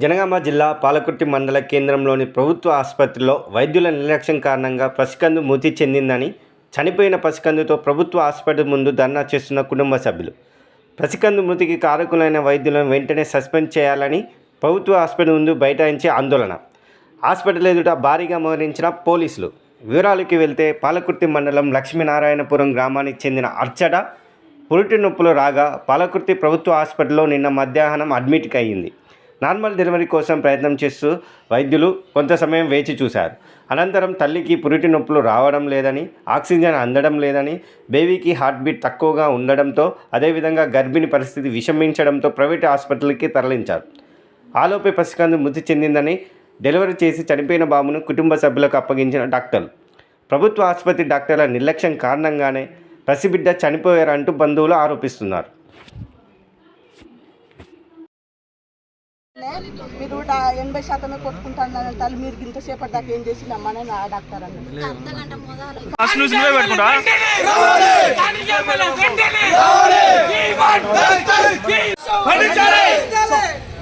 జనగామ జిల్లా పాలకుర్తి మండల కేంద్రంలోని ప్రభుత్వ ఆసుపత్రిలో వైద్యుల నిర్లక్ష్యం కారణంగా పసికందు మృతి చెందిందని చనిపోయిన పసికందుతో ప్రభుత్వ ఆసుపత్రి ముందు ధర్నా చేస్తున్న కుటుంబ సభ్యులు. పసికందు మృతికి కారకులైన వైద్యులను వెంటనే సస్పెండ్ చేయాలని ప్రభుత్వ ఆసుపత్రి ముందు బైఠాయించి ఆందోళన. హాస్పిటల్ ఎదుట భారీగా మోహరించిన పోలీసులు. వివరాలకి వెళ్తే పాలకుర్తి మండలం లక్ష్మీనారాయణపురం గ్రామానికి చెందిన అర్చడ పురిటి నొప్పులు రాగా పాలకుర్తి ప్రభుత్వ హాస్పిటల్లో నిన్న మధ్యాహ్నం అడ్మిట్ అయ్యింది నార్మల్ డెలివరీ కోసం ప్రయత్నం చేస్తూ వైద్యులు కొంత సమయం వేచి చూశారు. అనంతరం తల్లికి పురిటి నొప్పులు రావడం లేదని ఆక్సిజన్ అందడం లేదని బేబీకి హార్ట్ బీట్ తక్కువగా ఉండడంతో అదేవిధంగా గర్భిణి పరిస్థితి విషమించడంతో ప్రైవేట్ హాస్పిటల్కి తరలించారు. ఆలోపే పసికందు మృతి చెందిందని డెలివరీ చేసి చనిపోయిన బాబును కుటుంబ సభ్యులకు అప్పగించిన డాక్టర్లు ప్రభుత్వ ఆసుపత్రి డాక్టర్ల నిర్లక్ష్యం కారణంగానే పసిబిడ్డ చనిపోయారంటూ బంధువులు ఆరోపిస్తున్నారు. మీరు ఎనభై శాతమే కొట్టుకుంటాను తల్లి మీరు ఇంతసేపటి దాకా ఏం చేసి నమ్మని నా డాక్టర్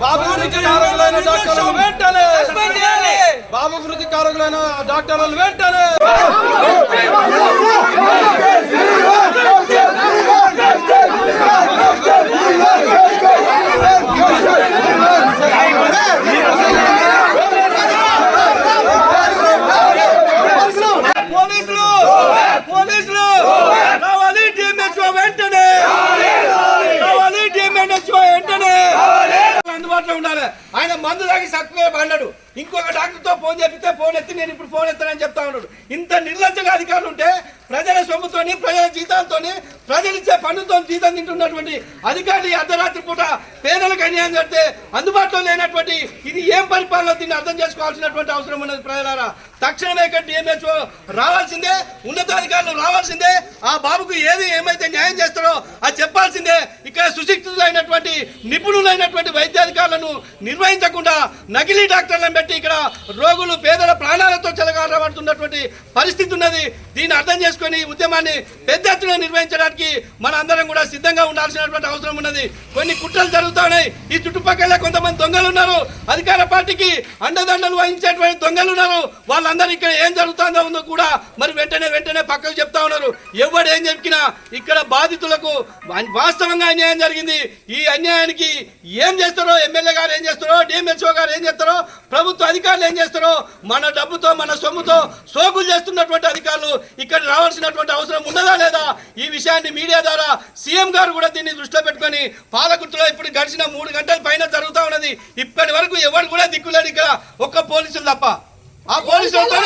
బాబు గురించి కారకులైన డాక్టర్లు వెంటనే బాబు గురించి కారకులైన డాక్టర్లు వెంటనే పోలీసులు పోలీసులు కావాలి డిఎంహెచ్ఓ వెంటనే కావాలి డిఎంహెచ్ఓ వెంటనే అందుబాటులో ఉండాలి. ఆయన మందు తాగి సత్వే పడ్డాడు. ఇంకొక డాక్టర్తో ఫోన్ చెప్పితే ఫోన్ ఎత్తి నేను ఇప్పుడు ఫోన్ ఎత్తానని చెప్తా ఉన్నాడు. ఇంత నిర్లజ్జగా అధికారులు ఉంటే ప్రజల సొమ్ముతోని ప్రజల జీతాలతో ప్రజలు ఇచ్చే పన్నుతో జీతం తింటున్నటువంటి అధికారులు అర్ధరాత్రి పూట పేదలకు అన్యాయం చేస్తే అందుబాటులో లేనటువంటి ఇది ఏం పరిపాలన దీన్ని అర్థం చేసుకోవాల్సినటువంటి అవసరం ఉన్నది ప్రజలారా? తక్షణమే ఇక్కడ డిఎంహెచ్ఓ రావాల్సిందే ఉన్నతాధికారులు రావాల్సిందే ఆ బాబుకు ఏది ఏమైతే న్యాయం చేస్తారో అది చెప్పాల్సిందే. ఇక్కడ సుశిక్షితులైనటువంటి నిపుణులైనటువంటి వైద్యాధికారులను నిర్వహించకుండా నకిలీ డాక్టర్లను పెట్టి ఇక్కడ రోగులు పేదల ప్రాణాలతో చెలగాటబడుతున్నటువంటి పరిస్థితి ఉన్నది. దీన్ని అర్థం చేసుకొని ఉద్యమాన్ని పెద్ద ఎత్తున నిర్వహించడానికి మన అందరం కూడా సిద్ధంగా ఉండాల్సినటువంటి అవసరం ఉన్నది. కొన్ని కుట్రలు జరుగుతున్నాయి. ఈ చుట్టుపక్కల కొంతమంది దొంగలు ఉన్నారు. అధికార పార్టీకి అండదండలు వహించేటువంటి దొంగలు ఉన్నారు. వాళ్ళందరూ ఇక్కడ ఏం జరుగుతుందో ఉందో కూడా మరి వెంటనే వెంటనే పక్కకు చెప్తా ఉన్నారు. ఎవడు ఏం చెప్పినా ఇక్కడ బాధితులకు వాస్తవంగా అన్యాయం జరిగింది. ఈ అన్యాయానికి ఏం చేస్తారో ఎమ్మెల్యే గారు ఏం చేస్తారో డిఎంహెచ్ఓ గారు ఏం చేస్తారో ప్రభుత్వ అధికారులు ఏం చేస్తారో మన డబ్బుతో మన సొమ్ముతో సోకులు చేస్తున్నటువంటి అధికారులు ఇక్కడ రావాల్సినటువంటి అవసరం ఉన్నదా లేదా? ఈ విషయాన్ని మీడియా ద్వారా సీఎం గారు కూడా దీన్ని దృష్టిలో పెట్టుకొని పాలకుర్తిలో ఇప్పుడు గడిచిన మూడు గంటల పైన జరుగుతూ ఉన్నది. ఇప్పటి వరకు ఎవరు కూడా దిక్కులేడు ఇక్కడ. ఒక్క పోలీసులు తప్ప. ఆ పోలీసులతో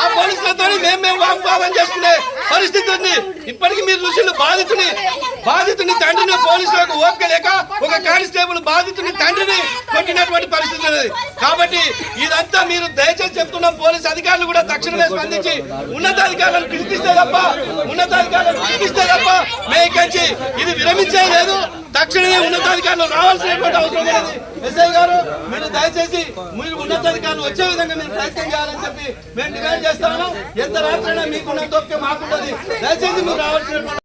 ఆ పోలీసులతో మేము మేము వాగ్వాదం చేసుకునే పరిస్థితి ఉంది. ఇప్పటికీ మీరు చూసిన బాధితుని. బాధితుని తండ్రిని పోలీసులకు ఓపిక లేక ఒక కానిస్టేబుల్ బాధితుని తండ్రిని కొట్టినటువంటి పరిస్థితి ఉన్నది. కాబట్టి ఇదంతా మీరు దయచేసి చెప్తున్న. పోలీస్ అధికారులు కూడా తక్షణమే స్పందించి ఉన్నతాధికారులను పిలిపిస్తే తప్ప ఉన్నతాధికారులను పిలిపిస్తే తప్ప మేకంచి ఇది విరమించే లేదు. తక్షణమే ఉన్నతాధికారులు రావాల్సినటువంటి అవసరం లేదు ఎస్ఐ గారు మీరు దయచేసి మీరు ఉన్నతాధికారులు వచ్చే విధంగా మీరు ప్రయత్నం చేయాలని చెప్పి మేము డిమాండ్ చేస్తాము ఎంత రాత్రైనా మీకున్న తోపిక మాకుంటుంది దయచేసి మీరు రావాల్సినటువంటి